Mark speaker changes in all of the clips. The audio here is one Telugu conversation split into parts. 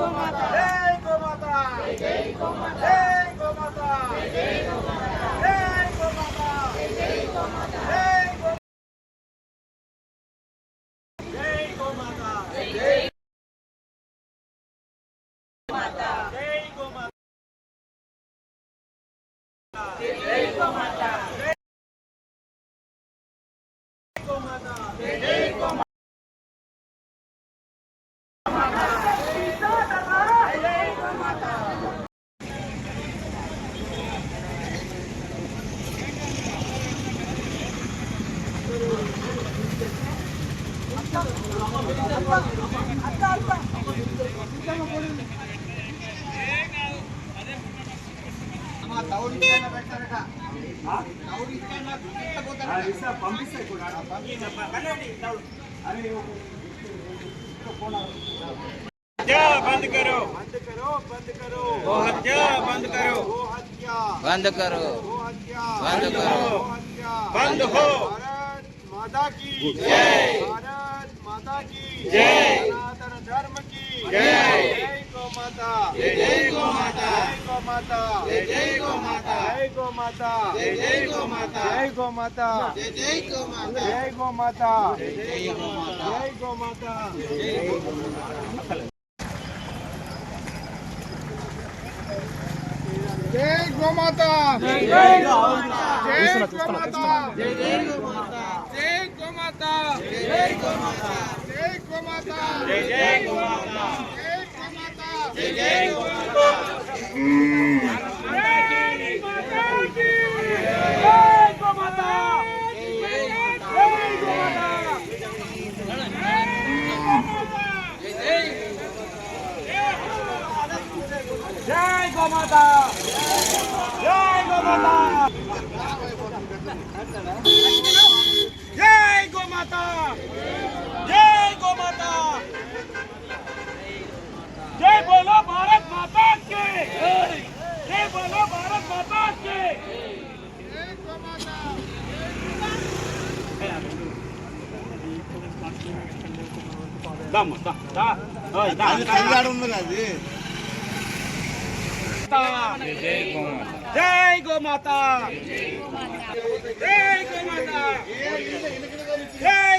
Speaker 1: गोमाता जय गोमाता जय गोमाता जय
Speaker 2: गोमाता बंद करो
Speaker 1: बंद करो बंद करो
Speaker 2: हत्या बंद करो
Speaker 1: हत्या
Speaker 3: बंद करो
Speaker 1: गो हत्या
Speaker 3: बंद करो
Speaker 2: बंद हो
Speaker 1: भारत माता की
Speaker 2: जय।
Speaker 1: भारत माता की
Speaker 2: जय।
Speaker 1: सनातन धर्म माता
Speaker 2: जय जय गो माता
Speaker 1: जय गो माता
Speaker 2: जय जय गो माता
Speaker 1: जय गो माता
Speaker 2: जय जय गो माता
Speaker 1: जय गो माता
Speaker 2: जय जय गो माता
Speaker 1: जय गो माता
Speaker 2: जय गो माता
Speaker 1: जय गो माता जय गो माता जय गो माता जय गो माता जय जय गो माता जय गो माता जय गो माता जय गो माता
Speaker 2: जय जय गो माता
Speaker 1: जय गो माता
Speaker 2: जय जय गो माता
Speaker 1: జై గోమాత జై గోమాత జై గోమాత జై గోమాత జై బోలో భారత్ మాతా కి జై బోలో భారత్ మాతా కి
Speaker 2: దమ్ము దా దా అది
Speaker 1: కైగాడు ఉంది అది. జై గోమాత జై గోమాత జై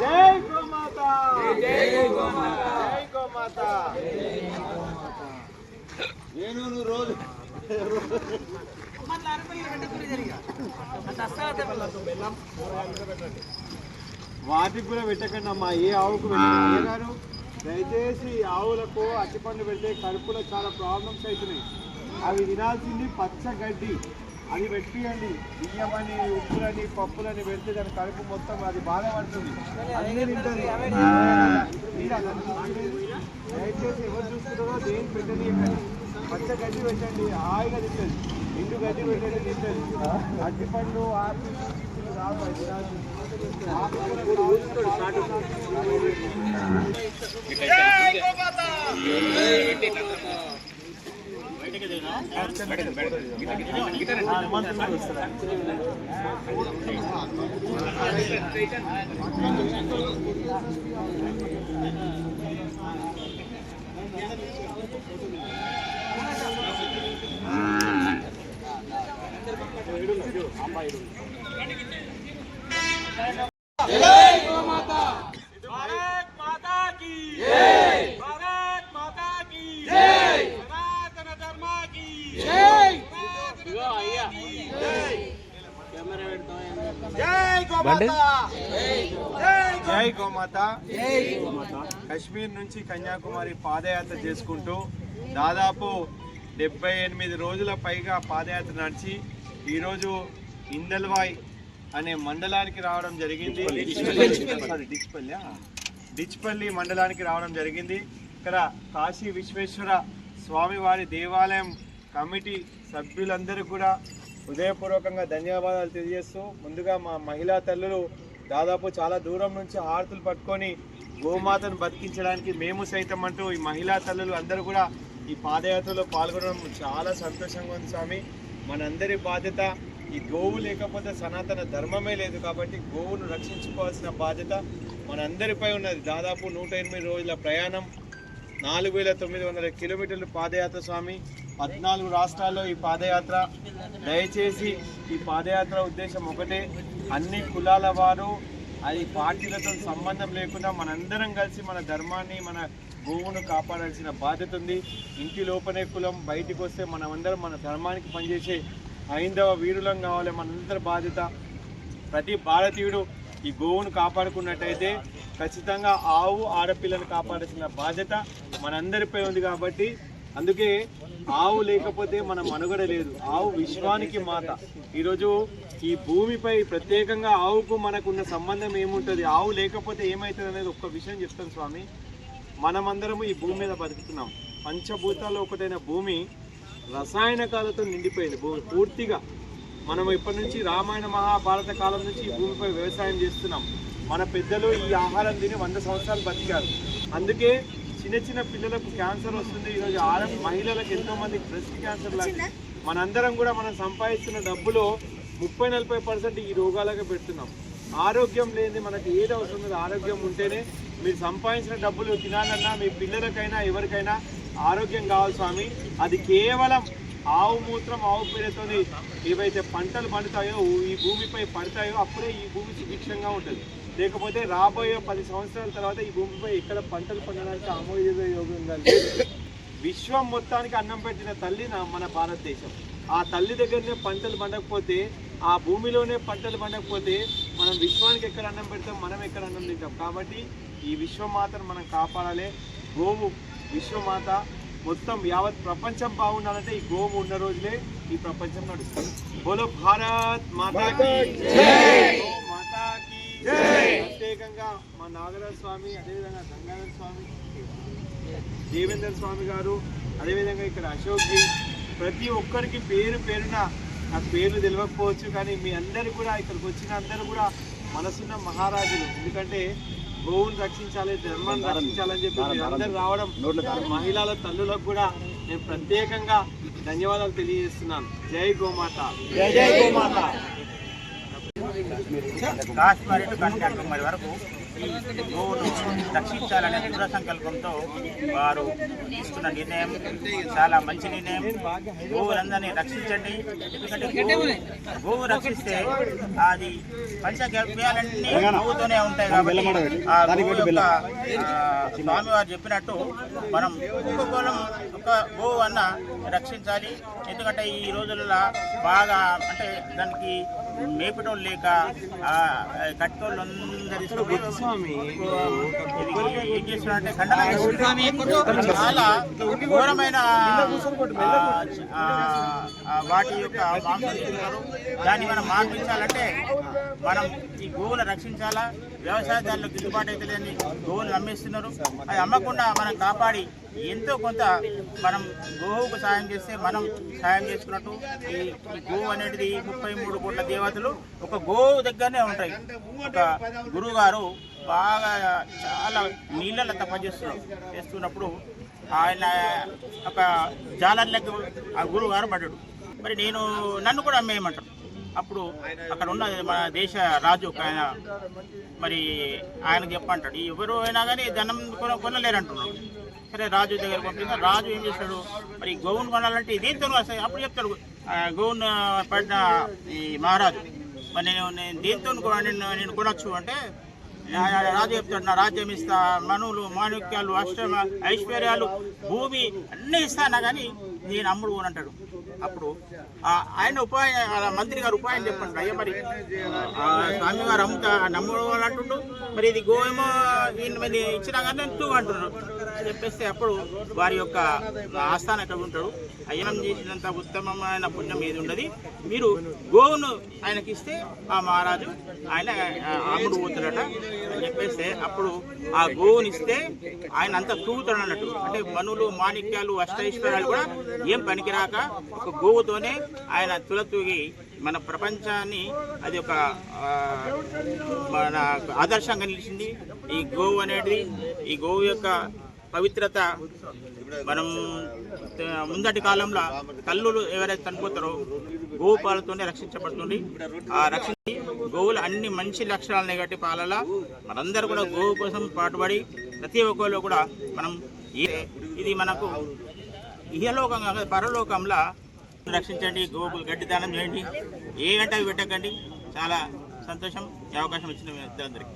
Speaker 1: జై గోమాత! రోజు. వాటికి కూడా పెట్టకండి అమ్మా ఏ ఆవుకు పెట్టారు దయచేసి ఆవులకు అట్టిపండు పెడితే కడుపులో చాలా ప్రాబ్లమ్స్ అవుతున్నాయి. అవి తినాల్సింది పచ్చ గడ్డి. అది పెట్టియండి. బియ్యమని ఉప్పులని పప్పులని పెడితే దాని కడుపు మొత్తం అది బాధపడుతుంది అన్నీ తింటుంది. దయచేసి ఎవరు చూస్తున్నారో దేని పెట్టనీయకండి పచ్చ గడ్డి పెట్టండి. హాయిగా తింటుంది. ఇండు గడ్డి పెట్టండి తింటుంది. అట్టిపండు ఆపిల్ చిక్కులు బయటకి జై గోమాత కశ్మీర్ నుంచి కన్యాకుమారి పాదయాత్ర చేసుకుంటూ దాదాపు డెబ్బై ఎనిమిది రోజుల పైగా పాదయాత్ర నడిచి ఈరోజు ఇందల్వాయ్ అనే మండలానికి రావడం జరిగింది. సారీ డిచ్పల్లి డిచ్పల్లి మండలానికి రావడం జరిగింది. ఇక్కడ కాశీ విశ్వేశ్వర స్వామివారి దేవాలయం కమిటీ సభ్యులందరూ కూడా హృదయపూర్వకంగా ధన్యవాదాలు తెలియజేస్తూ ముందుగా మా మహిళా తల్లులు దాదాపు చాలా దూరం నుంచి హారతులు పట్టుకొని గోమాతను బతికించడానికి మేము సైతం అంటూ ఈ మహిళా తల్లులు అందరూ కూడా ఈ పాదయాత్రలో పాల్గొనడం చాలా సంతోషంగా ఉంది స్వామి. మనందరి బాధ్యత ఈ గోవు లేకపోతే సనాతన ధర్మమే లేదు కాబట్టి గోవును రక్షించుకోవాల్సిన బాధ్యత మనందరిపై ఉన్నది. దాదాపు నూట ఎనిమిది రోజుల ప్రయాణం నాలుగు వేల తొమ్మిది వందల కిలోమీటర్లు పాదయాత్ర స్వామి. పద్నాలుగు రాష్ట్రాల్లో ఈ పాదయాత్ర దయచేసి ఈ పాదయాత్ర ఉద్దేశం ఒకటే. అన్ని కులాల వారు అది పార్టీలతో సంబంధం లేకుండా మనందరం కలిసి మన ధర్మాన్ని మన భూమును కాపాడాల్సిన బాధ్యత ఉంది. ఇంటి లోపనే కులం బయటికి వస్తే మనమందరం మన ధర్మానికి పనిచేసే హైందవ వీరులం కావాలి మనందరి బాధ్యత. ప్రతి భారతీయుడు ఈ గోవును కాపాడుకున్నట్టయితే ఖచ్చితంగా ఆవు ఆడపిల్లను కాపాడాల్సిన బాధ్యత మనందరిపై ఉంది కాబట్టి అందుకే ఆవు లేకపోతే మన మనుగడ లేదు. ఆవు విశ్వానికి మాత. ఈరోజు ఈ భూమిపై ప్రత్యేకంగా ఆవుకు మనకున్న సంబంధం ఏముంటుంది? ఆవు లేకపోతే ఏమవుతుంది అనేది ఒక్క విషయం చెప్తాను స్వామి. మనమందరము ఈ భూమి మీద బతుకుతున్నాం. పంచభూతాల్లో ఒకటైన భూమి రసాయనకాలతో నిండిపోయింది. భూమి పూర్తిగా మనం ఇప్పటి నుంచి రామాయణ మహాభారత కాలం నుంచి ఈ భూమిపై వ్యవసాయం చేస్తున్నాం. మన పెద్దలు ఈ ఆహారం తిని వంద సంవత్సరాలు బతికారు. అందుకే చిన్న చిన్న పిల్లలకు క్యాన్సర్ వస్తుంది. ఈరోజు ఆడ మహిళలకు ఎంతో మంది బ్రెస్ట్ క్యాన్సర్ లాంటి మనందరం కూడా మనం సంపాదిస్తున్న డబ్బులో ముప్పై నలభై పర్సెంట్ ఈ రోగాలకే పెడుతున్నాం. ఆరోగ్యం లేని మనకి ఏది అవసరం లేదు. ఆరోగ్యం ఉంటేనే మీరు సంపాదించిన డబ్బులు తినాలన్నా మీ పిల్లలకైనా ఎవరికైనా ఆరోగ్యం కావాలి స్వామి. అది కేవలం ఆవు మూత్రం ఆవు పేరుతోని ఏవైతే పంటలు పండుతాయో ఈ భూమిపై పడతాయో అప్పుడే ఈ భూమి సుభిక్షంగా ఉంటుంది. లేకపోతే రాబోయే పది సంవత్సరాల తర్వాత ఈ భూమిపై ఎక్కడ పంటలు పండడానికి ఆమోద యోగంగా లేదు విశ్వం మొత్తానికి అన్నం పెట్టిన తల్లి మన భారతదేశం. ఆ తల్లి దగ్గరనే పంటలు పండకపోతే ఆ భూమిలోనే పంటలు పండకపోతే మనం విశ్వానికి ఎక్కడ అన్నం పెడతాం? మనం ఎక్కడ అన్నం తింటాం? కాబట్టి ఈ విశ్వమాతను మనం కాపాడాలి. గోవు విశ్వమాత మొత్తం యావత్ ప్రపంచం బాగుండాలంటే ఈ గోవు ఉన్న రోజులే ఈ ప్రపంచం నడుస్తుంది. బోలో భారత్ మాతాకి ప్రత్యేకంగా మా నాగరాజ స్వామి అదేవిధంగా గంగాధర స్వామి దేవేంద్ర స్వామి గారు అదేవిధంగా ఇక్కడ అశోక్ జీ ప్రతి ఒక్కరికి పేరు పేరున నాకు పేర్లు తెలియకపోవచ్చు కానీ మీ అందరు కూడా ఇక్కడికి వచ్చిన అందరూ కూడా మనసున్న మహారాజులు. ఎందుకంటే గోవును రక్షించాలి ధర్మాన్ని రక్షించాలని చెప్పి మీరు అందరు రావడం మహిళల తల్లులకు కూడా నేను ప్రత్యేకంగా ధన్యవాదాలు తెలియజేస్తున్నాను. జై గోమాత.
Speaker 2: జై జై గోమాత.
Speaker 4: కాశ్మీర్ టు కన్యాకుమారి వరకు ఈ గోవును రక్షించాలనే దృఢ సంకల్పంతో వారు తీసుకున్న నిర్ణయం చాలా మంచి నిర్ణయం. గోవులందరినీ రక్షించండి. ఎందుకంటే గోవు రక్షిస్తే అది పంచగవ్యాలన్నీ గోవుతోనే ఉంటాయి కాబట్టి ఆ గోవు యొక్క స్వామివారు చెప్పినట్టు మనం కులం ఒక గోవు అన్న రక్షించాలి. ఎందుకంటే ఈ రోజులలో బాగా అంటే దానికి మేపటం లేక ఆ, కట్టోళ్ళు అందరి
Speaker 1: స్వామి
Speaker 4: ఏం చేస్తున్నారంటే ఖండన. చాలా ఘోరమైన వాటి యొక్క దాన్ని మనం మార్పించాలంటే మనం ఈ గోవులను రక్షించాలా? వ్యవసాయదారులకు గిట్టుబాటు అవుతుందని గోవులు అమ్మేస్తున్నారు. అది అమ్మకుండా మనం కాపాడి ఎంతో కొంత మనం గోవుకు సాయం చేస్తే మనం సాయం చేసుకున్నట్టు ఈ గోవు అనేది ముప్పై మూడు కోట్ల దేవతలు ఒక గోవు దగ్గరనే ఉంటాయి. ఒక గురువుగారు బాగా చాలా నీళ్ళలో తపస్సుస్తున్నారు చేస్తున్నప్పుడు ఆయన ఒక జాలర్లకు ఆ గురువు గారు పడ్డాడు. మరి నేను నన్ను కూడా అమ్మేయమంటాడు అప్పుడు అక్కడ ఉన్న మన దేశ రాజు ఆయన మరి ఆయనకు చెప్పంటాడు ఎవరు అయినా కానీ ధనం కొనలేరంటున్నాడు. సరే రాజు దగ్గర పంపిస్తే రాజు ఏం చేస్తాడు మరి గోవును కొనాలంటే ఇదేం వస్తాయి అప్పుడు చెప్తాడు. గౌన్ పడిన ఈ మహారాజు. మరి నేను నేను కొన- నేను నేను కొనొచ్చు అంటే రాజు చెప్తాడు నా రాజ్యం ఇస్తా మనువులు మాణిక్యాలు అష్టమ ఐశ్వర్యాలు భూమి అన్నీ ఇస్తానా కానీ నేను అమ్ముడు అని అంటాడు అప్పుడు ఆయన ఉపాయం మంత్రి గారు ఉపాయం చెప్పండి అయ్యా మరి. స్వామి గారు అమ్ముతా నమ్ముడు అని అంటుండు మరి ఇది గోయమో ఈయన మళ్ళీ ఇచ్చినా కానీ నేను టూ అంటున్నాడు చెప్పేస్తే అప్పుడు వారి యొక్క ఆస్థానం ఎక్కడ ఉంటాడు అయ్యనం చేసినంత ఉత్తమమైన పుణ్యం ఏది ఉండదు. మీరు గోవును ఆయనకి ఇస్తే ఆ మహారాజు ఆయన ఆముడు పోతాడట అని చెప్పేస్తే అప్పుడు ఆ గోవుని ఇస్తే ఆయన అంతా తూగుతాడు అన్నట్టు. అంటే మనులు మాణిక్యాలు అష్టైశ్వర్యాలు కూడా ఏం పనికిరాక ఒక గోవుతోనే ఆయన తులతూగి మన ప్రపంచాన్ని అది ఒక మన ఆదర్శంగా నిలిచింది. ఈ గోవు అనేది ఈ గోవు యొక్క పవిత్రత మనం ముందటి కాలంలో తల్లులు ఎవరైతే చనిపోతారో గోవు పాలతోనే రక్షించబడుతుంది. ఆ రక్షణ గోవులు అన్ని మంచి లక్షణాలు కట్టి పాలల మనందరూ కూడా గోవు కోసం పాటుపడి ప్రతి ఒక్కరిలో కూడా మనం ఈ- ఇది మనకు ఇహలోకం కాదు, పరలోకంలో రక్షించండి గోవులు గడ్డి దానం చేయండి. ఏ గంట పెట్టకండి. చాలా సంతోషం ఈ అవకాశం ఇచ్చిన అందరికీ.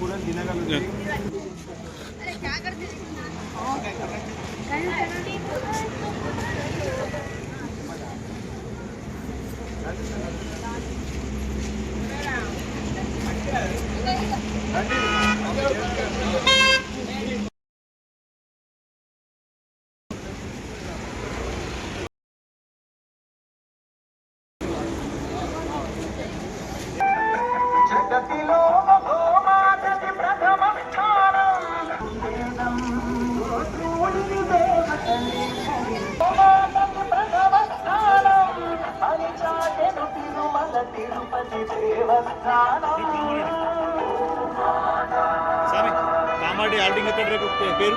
Speaker 1: కూడా తినగలుగుతాయి ಸ್ಟಾರ್ಟಿಂಗ್ ಹತ್ತಿರ ಬೇರು